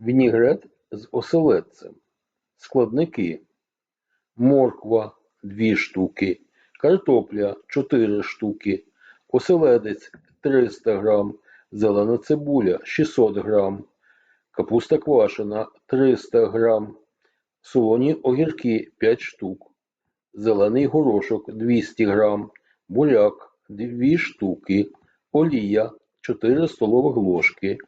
Вінігрет з оселедцем. Складники. Морква 2 штуки, картопля 4 штуки, оселедець 300 грам, зелена цибуля 600 грам, капуста квашена 300 грам, солоні огірки 5 штук, зелений горошок 200 грам, буряк 2 штуки, олія 4 столових ложки,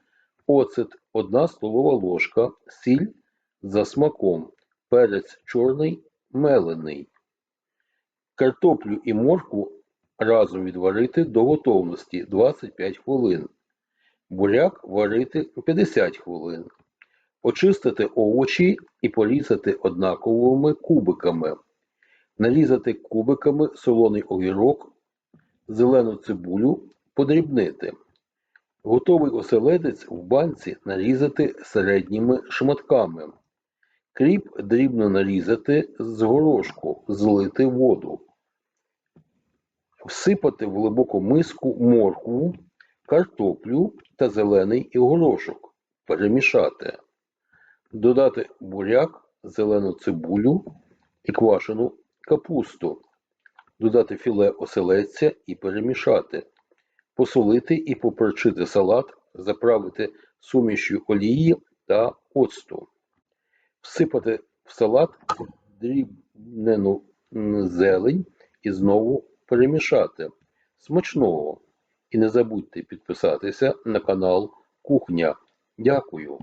оцет 1 столова ложка, сіль за смаком, перець чорний мелений. Картоплю і моркву разом відварити до готовності 25 хвилин. Буряк варити 50 хвилин. Очистити овочі і порізати однаковими кубиками. Нарізати кубиками солоний огірок, зелену цибулю, подрібнити. Готовий оселедець в банці нарізати середніми шматками. Кріп дрібно нарізати з горошку, злити воду. Всипати в глибоку миску моркву, картоплю та зелений і горошок. Перемішати. Додати буряк, зелену цибулю і квашену капусту. Додати філе оселедця і перемішати. Посолити і поперчити салат, заправити сумішю олії та оцту. Всипати в салат дрібнену зелень і знову перемішати. Смачного! І не забудьте підписатися на канал Кухня. Дякую!